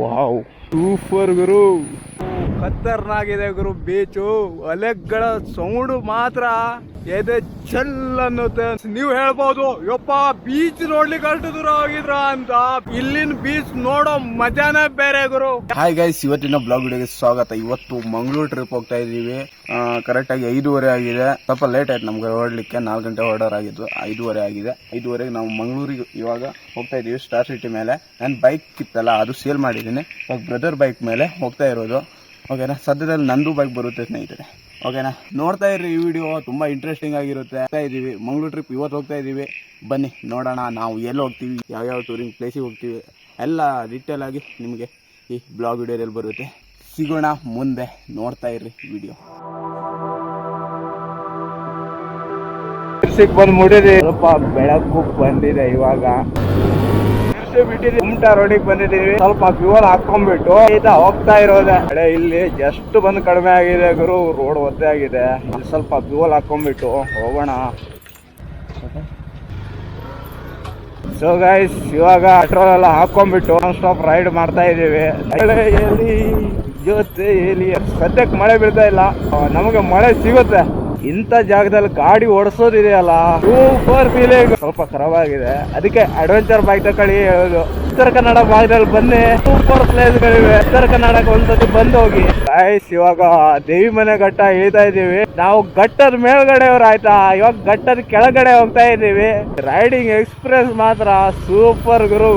Wow. Super ಗುರು. ಖತರ್ನಾಗಿದೆ ಗುರು ಬೀಚು. ಅಲೆಗಳ ಸೌಂಡ್ ಮಾತ್ರ. ಎದೆ ಚಲ್ ಅನ್ನುತ್ತೆ ನೀವು ಹೇಳ್ಬೋದು. ಯಪ್ಪ ಬೀಚ್ ನೋಡ್ಲಿಕ್ಕೆ ಅಷ್ಟು ದೂರ ಹೋಗಿದ್ರ ಅಂತ. ಇಲ್ಲಿನ ಬೀಚ್ ನೋಡೋ ಮಜಾನೇ ಬೇರೆ ಗುರು. ಹಾಯ್ ಗೈಸ್ ಇವತ್ತಿನ ಬ್ಲಾಗ್ ವಿಡಿಯೋಗೆ ಸ್ವಾಗತ. ಇವತ್ತು ಮಂಗಳೂರು ಟ್ರಿಪ್ ಹೋಗ್ತಾ ಇದೀವಿ ಕರೆಕ್ಟ್ ಆಗಿ ಐದೂವರೆ ಆಗಿದೆ. ಸ್ವಲ್ಪ ಲೇಟ್ ಆಯ್ತು ನಮ್ಗೆ ಹೊರಡ್ಲಿಕ್ಕೆ. ನಾಲ್ಕು ಗಂಟೆ ಆರ್ಡರ್ ಆಗಿದ್ದು ಐದೂವರೆ ಆಗಿದೆ. ಐದೂವರೆಗೆ ನಾವು ಮಂಗಳೂರಿಗೆ ಇವಾಗ ಹೋಗ್ತಾ ಇದೀವಿ ಸ್ಟಾರ್ ಸಿಟಿ ಮೇಲೆ. ನನ್ನ ಬೈಕ್ ಇತ್ತಲ್ಲ, ಅದು ಸೇಲ್ ಮಾಡಿದ್ದೀನಿ. ಇವಾಗ ಬ್ರದರ್ ಬೈಕ್ ಮೇಲೆ ಹೋಗ್ತಾ ಇರೋದು. ಓಕೆನಾ ಸದ್ಯದಲ್ಲಿ ನಂದು ಬೈಕ್ ಬರುತ್ತೆ ಸ್ನೇಹಿತರೆ. ಓಕೆನಾ ನೋಡ್ತಾ ಇರ್ರಿ ಈ ವಿಡಿಯೋ ತುಂಬ ಇಂಟ್ರೆಸ್ಟಿಂಗ್ ಆಗಿರುತ್ತೆ. ಹೋಗ್ತಾ ಇದೀವಿ, ಮಂಗ್ಳೂರು ಟ್ರಿಪ್ ಇವತ್ತು ಹೋಗ್ತಾ ಇದ್ದೀವಿ ಬನ್ನಿ, ನೋಡೋಣ, ನಾವು ಎಲ್ಲಿ ಹೋಗ್ತೀವಿ, ಯಾವ್ಯಾವ ಟೂರಿಂಗ್ ಪ್ಲೇಸಿಗೆ ಹೋಗ್ತೀವಿ. ಎಲ್ಲ ಡಿಟೇಲ್ ಆಗಿ ನಿಮಗೆ ಈ ಬ್ಲಾಗ್ ವಿಡಿಯೋದಲ್ಲಿ ಬರುತ್ತೆ. ಸಿಗೋಣ ಮುಂದೆ, ನೋಡ್ತಾ ಇರ್ರಿ ವಿಡಿಯೋ ಬಂದ್ ಮುಡಿದಿ ಸ್ವಲ್ಪ ಬೆಳಕು ಬಂದಿದೆ ಇವಾಗ. ಬಿಟ್ಟಿದ್ದೀವಿ. ಕುಮಟಾ ರೋಡಿಗೆ ಬಂದಿದ್ದೀವಿ. ಸ್ವಲ್ಪ ಫ್ಯೂಲ್ ಹಾಕೊಂಡ್ಬಿಟ್ಟು ಈತ ಹೋಗ್ತಾ ಇರೋದೆ. ಅಡೆ ಇಲ್ಲಿ ಜಸ್ಟ್ ಬಂದು ಕಡಿಮೆ ಆಗಿದೆ ಗುರು. ರೋಡ್ ಒದ್ದೆ ಆಗಿದೆ. ಸ್ವಲ್ಪ ಫ್ಯೂಲ್ ಹಾಕೊಂಡ್ಬಿಟ್ಟು ಹೋಗೋಣ. ಸೊ ಗೈಸ್ ಇವಾಗ ಪೆಟ್ರೋಲ್ ಎಲ್ಲ ಹಾಕೊಂಡ್ಬಿಟ್ಟು ನಾನ್ ಸ್ಟಾಪ್ ರೈಡ್ ಮಾಡ್ತಾ ಇದೀವಿ ಎಲ್ಲಿ ಜೊತೆ ಎಲ್ಲಿ ಸದ್ಯಕ್ಕೆ ಮಳೆ ಬೀಳ್ತಾ ಇಲ್ಲ. ನಮಗೆ ಮಳೆ ಸಿಗುತ್ತೆ. ಇಂಥ ಜಾಗದಲ್ಲಿ ಗಾಡಿ ಓಡಿಸೋದಿದೆಯಲ್ಲ? ಸೂಪರ್ ಫೀಲಿಂಗ್ ಸ್ವಲ್ಪ ಖರಾಬ್ ಆಗಿದೆ ಅದಕ್ಕೆ ಅಡ್ವೆಂಚರ್ ಬೈಕ್ ತಕೊಳ್ಳಿ ಹೇಳೋದು. ಉತ್ತರ ಕನ್ನಡ ಭಾಗದಲ್ಲಿ ಬನ್ನಿ. ಸೂಪರ್ ಪ್ಲೇಸ್ಗಳಿವೆ ಉತ್ತರ ಕನ್ನಡಕ್ಕೆ ಒಂದ್ಸತಿ ಬಂದು ಹೋಗಿ. ಗಾಯ್ಸ್ ಇವಾಗ ದೇವಿ ಮನೆ ಘಟ್ಟ ಇಳಿತಾ ಇದೀವಿ ನಾವು ಘಟ್ಟದ ಮೇಲ್ಗಡೆಯವ್ರು ಆಯ್ತಾ? ಇವಾಗ ಘಟ್ಟದ ಕೆಳಗಡೆ ಹೋಗ್ತಾ ಇದೀವಿ ರೈಡಿಂಗ್ ಎಕ್ಸ್ಪ್ರೆಸ್ ಮಾತ್ರ. ಸೂಪರ್ ಗುರು.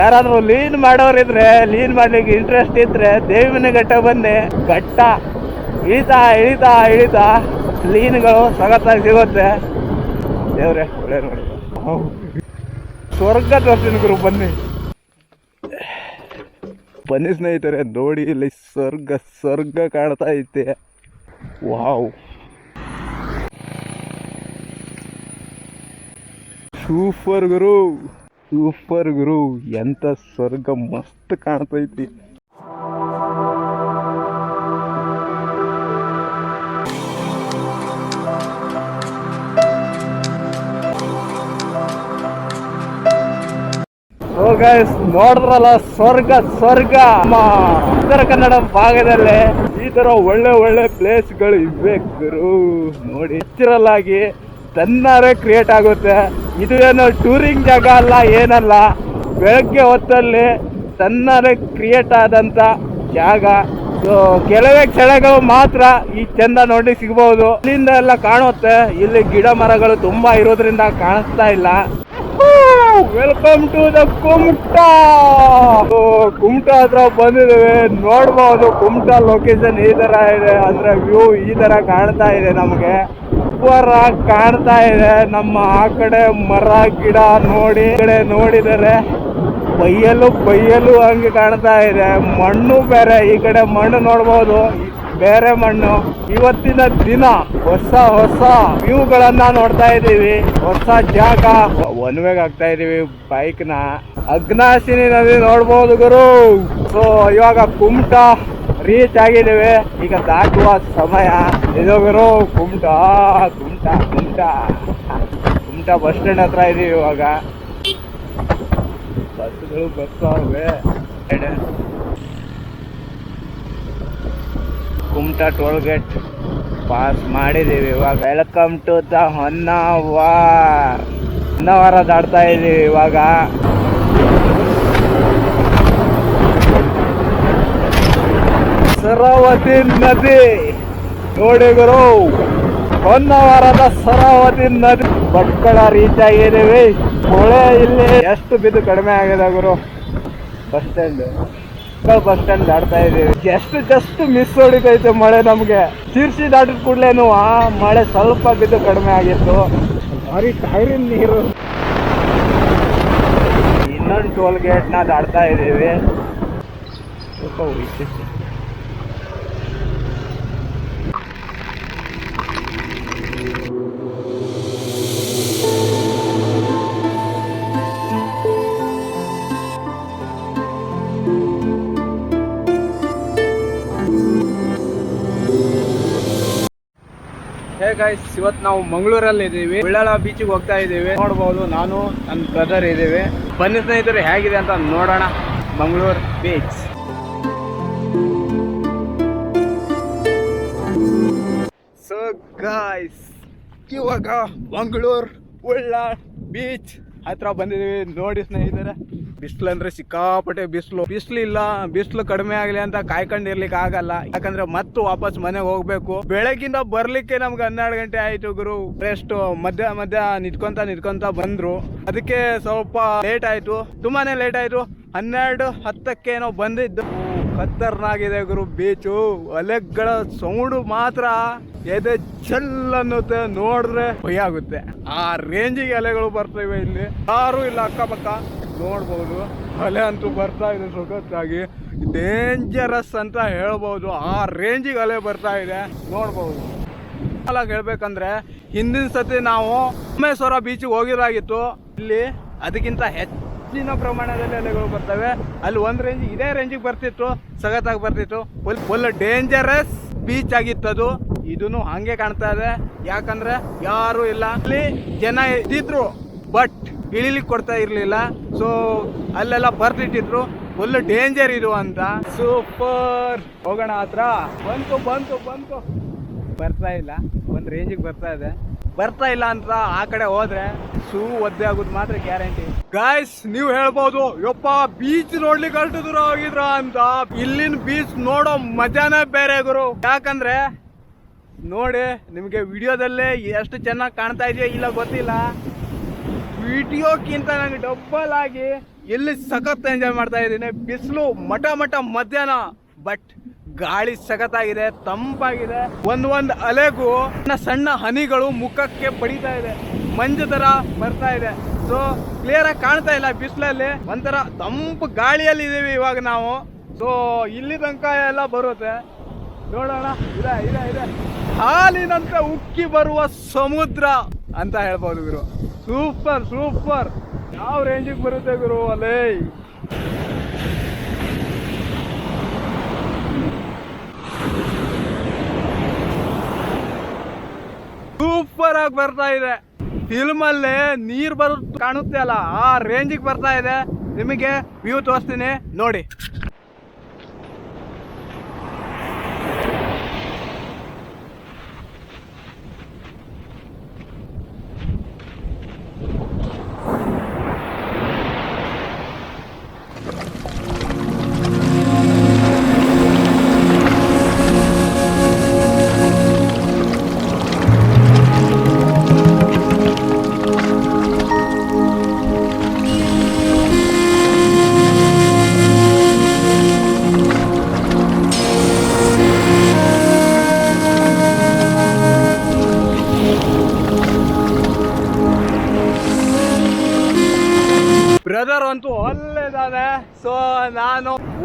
ಯಾರಾದ್ರೂ ಲೀನ್ ಮಾಡೋರಿದ್ರೆ ಲೀನ್ ಮಾಡ್ಲಿಕ್ಕೆ ಇಂಟ್ರೆಸ್ಟ್ ಇದ್ರೆ ದೇವಿ ಮನೆ ಘಟ್ಟ ಬನ್ನಿ. ಘಟ್ಟ. ಇಳಿತಾ ಇಳಿತಾ ಇಳಿತಾ ಲೀನ್ಗಳು ಸಗತ್ತಾಗಿ ಸಿಗುತ್ತೆ. ದೇವ್ರೆ, ಒಳ್ಳೆ ನೋಡಿ. ಸ್ವರ್ಗ ತೋರ್ತೀನಿ ಗುರು ಬನ್ನಿ. ಬನ್ನಿ ಸ್ನೇಹಿತರೆ, ನೋಡಿ ಇಲ್ಲಿ ಸ್ವರ್ಗ ಸ್ವರ್ಗ ಕಾಣ್ತಾ ಐತೆ. ವಾವ್. ಸೂಪರ್ ಗುರು. ಸೂಪರ್ ಗುರು. ಎಂತ ಸ್ವರ್ಗ ಮಸ್ತ್ ಕಾಣ್ತೈತಿ ಗೈಸ್ ನೋಡಿದ್ರಲ್ಲ ಸ್ವರ್ಗ ಸ್ವರ್ಗ. ನಮ್ಮ ಉತ್ತರ ಕನ್ನಡ ಭಾಗದಲ್ಲಿ ಈ ತರ ಒಳ್ಳೆ ಒಳ್ಳೆ ಪ್ಲೇಸ್ಗಳು ಇವೆ ಗುರು. ನೋಡಿ ಹೆಚ್ಚಿರಲ್ಲಾಗಿ ತನ್ನಾರೇ ಕ್ರಿಯೇಟ್ ಆಗುತ್ತೆ. ಇದು ಏನು ಟೂರಿಂಗ್ ಜಾಗ ಅಲ್ಲ, ಏನಲ್ಲ. ಬೆಳಗ್ಗೆ ಹೊತ್ತಲ್ಲಿ ತನ್ನಾರೇ ಕ್ರಿಯೇಟ್ ಆದಂತ ಜಾಗ. ಕೆಲವೇ ಕ್ಷಣಗಳು ಮಾತ್ರ ಈ ಚಂದ ನೋಡಿ ಸಿಗಬಹುದು ಇಲ್ಲಿಂದ ಎಲ್ಲ ಕಾಣುತ್ತೆ. ಇಲ್ಲಿ ಗಿಡ ಮರಗಳು ತುಂಬಾ ಇರೋದ್ರಿಂದ ಕಾಣಿಸ್ತಾ ಇಲ್ಲ. Welcome to the Kumta Kumta ಹತ್ರ ಬಂದಿದ್ದೇವೆ. ನೋಡ್ಬೋದು ಕುಮಟಾ ಲೊಕೇಶನ್ ಈ ತರ ಇದೆ. ಅಂದ್ರೆ ವ್ಯೂ ಈ ತರ ಕಾಣ್ತಾ ಇದೆ ನಮಗೆ. ಸೂಪರ್ ಆಗಿ ಕಾಣ್ತಾ ಇದೆ. ನಮ್ಮ ಆ ಕಡೆ ಮರ, ಗಿಡ ನೋಡಿ ಕಡೆ ನೋಡಿದರೆ ಬೈಯಲು ಬೈಯಲು ಹಂಗೆ ಕಾಣ್ತಾ ಇದೆ. ಮಣ್ಣು ಬೇರೆ, ಈ ಕಡೆ ಮಣ್ಣು ನೋಡ್ಬೋದು. ಬೇರೆ ಮಣ್ಣು. ಇವತ್ತಿನ ದಿನ ಹೊಸ ಹೊಸ ವ್ಯೂಗಳನ್ನ ನೋಡ್ತಾ ಇದೀವಿ ಹೊಸ ಜಾಗ. ಒನ್ವೇಗ್ ಆಗ್ತಾ ಇದೀವಿ ಬೈಕ್ನ ಅಗ್ನಾಶಿನಿ ನದಿ ನೋಡ್ಬೋದು ಗುರು. ಸೊ ಇವಾಗ ಕುಮಟ ರೀಚ್ ಆಗಿದ್ದೀವಿ. ಈಗ ದಾಟುವ ಸಮಯ. ಇದು ಗುರು, ಕುಮಟ ಕುಮಟ ಕುಮಟ. ಕುಮಟ ಬಸ್ ಸ್ಟ್ಯಾಂಡ್ ಹತ್ರ ಇದೀವಿ ಇವಾಗ. ಬಸ್ಗಳು ಬರ್ತಾವೆ ಕುಮಟಾ ಟೋಲ್ ಗೇಟ್ ಪಾಸ್ ಮಾಡಿದೀವಿ. ಇವಾಗ welcome to the Honnavar Honnavar ದಾಡ್ತಾ ಇದೀವಿ ಇವಾಗ. ಸರಾವತಿ ನದಿ. ನೋಡಿ ಗುರು ಹೊನ್ನಾವರದ ಸರಾವತಿ ನದಿ. ಭಟ್ಕಳ ರೀಚ್ ಆಗಿದ್ದೀವಿ ಮಳೆ ಇಲ್ಲಿ. ಎಷ್ಟು ಬಿದ್ದು ಕಡಿಮೆ ಆಗಿದೆ ಗುರು? ಬಸ್ ಸ್ಟ್ಯಾಂಡ್ ಬಸ್ ಸ್ಟ್ಯಾಂಡ್ ದಾಡ್ತಾ ಇದೀವಿ ಜಸ್ಟ್ ಜಸ್ಟ್ ಮಿಸ್ ಹೊಡಿತೈತೆ ಮಳೆ ನಮಗೆ. ಶಿರ್ಸಿ ದಾಟಿದ ಕೂಡ್ಲೇನು ಆ ಮಳೆ ಸ್ವಲ್ಪ ಬಿದ್ದು ಕಡಿಮೆ ಆಗಿತ್ತು. ಭಾರಿ ಟೈರಿನ ನೀರು. ಇನ್ನೊಂದು ಟೋಲ್ ಗೇಟ್ ದಾಡ್ತಾ ಇದ್ದೀವಿ. ಇದೀವಿ ಸ್ವಲ್ಪ ಗೈಸ್ ಇವತ್ತು ನಾವು ಮಂಗಳೂರಲ್ಲಿ ಇದ್ದೀವಿ. ಉಳ್ಳಾಳ ಬೀಚಿಗೆ ಹೋಗ್ತಾ ಇದ್ದೀವಿ. ನೋಡ್ಬೋದು, ನಾನು ನನ್ನ ಬ್ರದರ್ ಇದ್ದೀವಿ. ಬನ್ನಿ ಸ್ನೇಹಿತರು, ಹೇಗಿದೆ ಅಂತ ನೋಡೋಣ. ಮಂಗಳೂರು ಬೀಚ್ ಸೊ ಗಾಯ್ಸ್ ಇವಾಗ ಮಂಗಳೂರು ಉಳ್ಳಾಳ್ ಬೀಚ್ ಹತ್ರ ಬಂದಿದ್ದೀವಿ, ನೋಡಿ ಸ್ನೇಹಿತರೆ. ಬಿಸಿಲು ಅಂದ್ರೆ ಸಿಕ್ಕಾಪಟ್ಟೆ ಬಿಸಿಲು. ಬಿಸಿಲು ಇಲ್ಲ, ಬಿಸಿಲು ಕಡಿಮೆ ಆಗಲಿ ಅಂತ ಕಾಯ್ಕೊಂಡಿರ್ಲಿಕ್ಕೆ ಆಗಲ್ಲ. ಯಾಕಂದ್ರೆ ಮತ್ತೆ ವಾಪಸ್ ಮನೆಗೆ ಹೋಗ್ಬೇಕು. ಬೆಳಗಿಂದ ಬರ್ಲಿಕ್ಕೆ ನಮ್ಗೆ ಹನ್ನೆರಡು ಗಂಟೆ ಆಯ್ತು ಗುರು. ರೆಸ್ಟ್ ಮಧ್ಯ ಮಧ್ಯ ನಿಂತ್ಕೊಂತ ನಿಂತ್ಕೊಂತ ಬಂದ್ರು. ಅದಕ್ಕೆ ಸ್ವಲ್ಪ ಲೇಟ್ ಆಯ್ತು. ತುಂಬಾನೇ ಲೇಟ್ ಆಯ್ತು. ಹನ್ನೆರಡು ಹತ್ತಕ್ಕೆ ಏನೋ ಬಂದಿದ್ದು. ಕತ್ತರ್ನಾಗಿದೆ ಗುರು ಬೀಚು. ಅಲೆಗಳ ಸೌಂಡ್ ಮಾತ್ರ ಎದೆ ಚಲ್ ಅನ್ನುತ್ತೆ ನೋಡಿದ್ರೆ ಭಯ ಆಗುತ್ತೆ. ಆ ರೇಂಜಿಗೆ ಅಲೆಗಳು ಬರ್ತವೆ ಇಲ್ಲಿ. ಯಾರು ಇಲ್ಲ ಅಕ್ಕಪಕ್ಕ. ನೋಡ್ಬೋದು. ಅಲೆ ಅಂತೂ ಬರ್ತಾ ಇದೆ ಸೊಗತ್ತಾಗಿ ಡೇಂಜರಸ್ ಅಂತ ಹೇಳ್ಬೋದು. ಆ ರೇಂಜಿಗೆ ಅಲೆ ಬರ್ತಾ ಇದೆ. ನೋಡ್ಬೋದು. ಅಲ್ಲ ಹೇಳ್ಬೇಕಂದ್ರೆ, ಹಿಂದಿನ ಸತಿ ನಾವು ಸೋಮೇಶ್ವರ ಬೀಚಿಗೆ ಹೋಗಿರಾಗಿತ್ತು ಇಲ್ಲಿ ಅದಕ್ಕಿಂತ ಹೆಚ್ಚಿನ ಪ್ರಮಾಣದಲ್ಲಿ ಅಲೆಗಳು ಬರ್ತವೆ. ಅಲ್ಲಿ ಒಂದು ರೇಂಜ್ ಇದೇ ರೇಂಜಿಗೆ ಬರ್ತಿತ್ತು, ಸಖತ್ತಾಗಿ ಬರ್ತಿತ್ತು. ಫುಲ್ ಫುಲ್ ಡೇಂಜರಸ್ ಬೀಚ್ ಆಗಿತ್ತದು. ಇದನ್ನು ಹಂಗೆ ಕಾಣ್ತಾ ಇದೆ. ಯಾಕಂದ್ರೆ ಯಾರು ಇಲ್ಲ. ಅಲ್ಲಿ ಜನ ಇದ್ದಿದ್ರು ಬಟ್ ಇಳಿಲಿಕ್ಕೆ ಕೊಡ್ತಾ ಇರಲಿಲ್ಲ. ಸೊ ಅಲ್ಲೆಲ್ಲ ಬರ್ತಿಟ್ಟಿದ್ರು ಫುಲ್ ಡೇಂಜರ್ ಇದು ಅಂತ. ಸೂಪರ್ ಹೋಗೋಣ ಹತ್ರ. ಬಂತು ಬಂತು ಬಂತು. ಬರ್ತಾ ಇಲ್ಲ. ಒಂದು ರೇಂಜಿಗೆ ಬರ್ತಾ ಇದೆ. ಬರ್ತಾ ಇಲ್ಲ ಅಂತ ಆ ಕಡೆ ಹೋದ್ರೆ ಶೂ ಒದ್ದೆ ಆಗೋದು ಮಾತ್ರ ಗ್ಯಾರಂಟಿ ಗಾಯ್ಸ್ ನೀವು ಹೇಳ್ಬೋದು, ಯಪ್ಪ ಬೀಚ್ ನೋಡ್ಲಿಕ್ಕೆ ಅಷ್ಟು ದೂರ ಹೋಗಿದ್ರ ಅಂತ. ಇಲ್ಲಿನ ಬೀಚ್ ನೋಡೋ ಮಜಾನೇ ಬೇರೆ ಗುರು. ಯಾಕಂದ್ರೆ, ನೋಡಿ, ನಿಮಗೆ ವಿಡಿಯೋದಲ್ಲೇ ಎಷ್ಟು ಚೆನ್ನಾಗಿ ಕಾಣ್ತಾ ಇದೆಯೋ ಇಲ್ಲ ಗೊತ್ತಿಲ್ಲ. ವಿಡಿಯೋಕ್ಕಿಂತ ನಂಗೆ ಡಬ್ಬಲ್ ಆಗಿ ಇಲ್ಲಿ ಸಖತ್ ಎಂಜಾಯ್ ಮಾಡ್ತಾ ಇದ್ದೀನಿ. ಬಿಸಿಲು ಮಠ ಮಠ ಮಧ್ಯಾಹ್ನ. ಬಟ್ ಗಾಳಿ ಸಖತ್ತಾಗಿದೆ, ತಂಪಾಗಿದೆ. ಒಂದ್ ಒಂದ್ ಅಲೆಗೂ ಸಣ್ಣ ಹನಿಗಳು ಮುಖಕ್ಕೆ ಬಡಿತಾ ಇದೆ. ಮಂಜು ತರ ಬರ್ತಾ ಇದೆ. ಸೊ ಕ್ಲಿಯರ್ ಆಗಿ ಕಾಣ್ತಾ ಇಲ್ಲ ಬಿಸಿಲಲ್ಲಿ. ಒಂಥರ ತಂಪು ಗಾಳಿಯಲ್ಲಿ ಇದೀವಿ ಇವಾಗ ನಾವು. ಸೊ ಇಲ್ಲಿ ತನಕ ಎಲ್ಲ ಬರುತ್ತೆ. ನೋಡೋಣ. ಇದೆ ಇದೆ ಇದೆ. ಹಾಲಿನಂತೆ ಉಕ್ಕಿ ಬರುವ ಸಮುದ್ರ ಅಂತ ಹೇಳ್ಬೋದು ಗುರು. ಸೂಪರ್ ಸೂಪರ್ ಯಾವ ರೇಂಜಿಗೆ ಬರುತ್ತೆ ಗುರು ಅಲ್ಲೇ? ಸೂಪರ್ ಆಗಿ ಬರ್ತಾ ಇದೆ. ಫಿಲ್ಮ್ ಅಲ್ಲಿ ನೀರ್ ಬರುತ್ತೆ ಕಾಣುತ್ತೆ ಅಲ್ಲ? ಆ ರೇಂಜಿಗೆ ಬರ್ತಾ ಇದೆ. ನಿಮಗೆ ವ್ಯೂ ತೋರಿಸ್ತೀನಿ. ನೋಡಿ.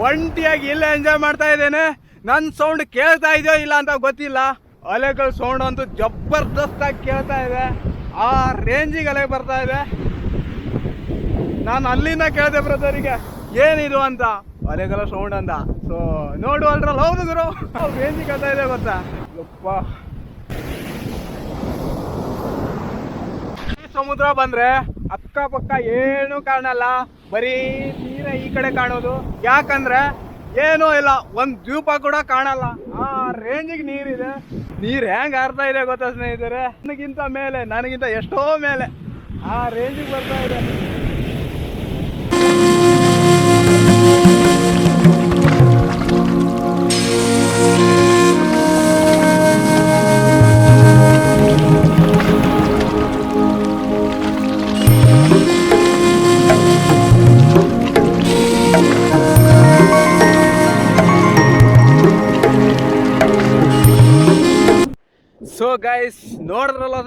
ಒಂಟಿಯಾಗಿ ಇಲ್ಲೇ ಎಂಜಾಯ್ ಮಾಡ್ತಾ ಇದ್ದೇನೆ. ನನ್ನ ಸೌಂಡ್ ಕೇಳ್ತಾ ಇದೆಯೋ ಇಲ್ಲ ಅಂತ ಗೊತ್ತಿಲ್ಲ. ಅಲೆಗಳ ಸೌಂಡ್ ಅಂತೂ ಜಬರ್ದಸ್ತಾಗಿ ಕೇಳ್ತಾ ಇದೆ. ಆ ರೇಂಜಿಗೆ ಅಲೆ ಬರ್ತಾ ಇದೆ. ನಾನು ಅಲ್ಲಿಂದ ಕೇಳಿದೆ ಬ್ರದರಿಗೆ ಏನಿದು ಅಂತ? ಅಲೆಗಳ ಸೌಂಡ್ ಅಂತ ಸೊ ನೋಡು ಅಲ್ರಲ್ಲ ಹೌದು ಗುರು. ರೇಂಜಿಗೆ ಕೇಳ್ತಾ ಇದೆ ಗೊತ್ತಾ? ಈ ಸಮುದ್ರ ಬಂದ್ರೆ ಅಕ್ಕಪಕ್ಕ ಏನು ಅಲ್ಲ ಬರೀ ನೀರೇ ಈ ಕಡೆ ಕಾಣೋದು. ಯಾಕಂದ್ರೆ ಏನೂ ಇಲ್ಲ, ಒಂದ್ ದ್ವೀಪ ಕೂಡ ಕಾಣಲ್ಲ. ಆ ರೇಂಜಿಗೆ ನೀರಿದೆ. ನೀರ್ ಹೆಂಗೆ ಆರ್ತಾ ಇದೆ ಗೊತ್ತಾ ಸ್ನೇಹಿತರೆ? ನನಗಿಂತ ಮೇಲೆ, ನನಗಿಂತ ಎಷ್ಟೋ ಮೇಲೆ ಆ ರೇಂಜಿಗೆ ಬರ್ತಾ ಇದೆ.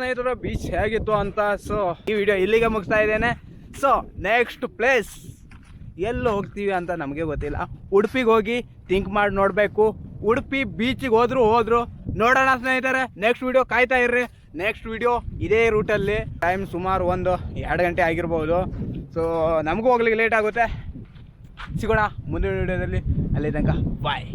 ಸ್ನೇಹಿತರು ಬೀಚ್ ಹೇಗಿತ್ತು ಅಂತ ಸೊ ಈ ವಿಡಿಯೋ ಇಲ್ಲಿಗೆ ಮುಗಿಸ್ತಾ ಇದ್ದೇನೆ. ಸೊ ನೆಕ್ಸ್ಟ್ ಪ್ಲೇಸ್ ಎಲ್ಲಿ ಹೋಗ್ತೀವಿ ಅಂತ ನಮಗೆ ಗೊತ್ತಿಲ್ಲ. ಉಡುಪಿಗೆ ಹೋಗಿ ಥಿಂಕ್ ಮಾಡಿ ನೋಡಬೇಕು. ಉಡುಪಿ ಬೀಚಿಗೆ ಹೋದ್ರು ಹೋದ್ರು. ನೋಡೋಣ ಸ್ನೇಹಿತರೆ ನೆಕ್ಸ್ಟ್ ವಿಡಿಯೋ ಕಾಯ್ತಾ ಇರ್ರಿ. ನೆಕ್ಸ್ಟ್ ವಿಡಿಯೋ ಇದೇ ರೂಟಲ್ಲಿ ಟೈಮ್ ಸುಮಾರು ಒಂದು ಎರಡು ಗಂಟೆ ಆಗಿರ್ಬೋದು. ಸೊ ನಮಗೂ ಹೋಗ್ಲಿಕ್ಕೆ ಲೇಟ್ ಆಗುತ್ತೆ. ಸಿಗೋಣ ಮುಂದಿನ ವಿಡಿಯೋದಲ್ಲಿ ಅಲ್ಲಿ ತನಕ ಬಾಯ್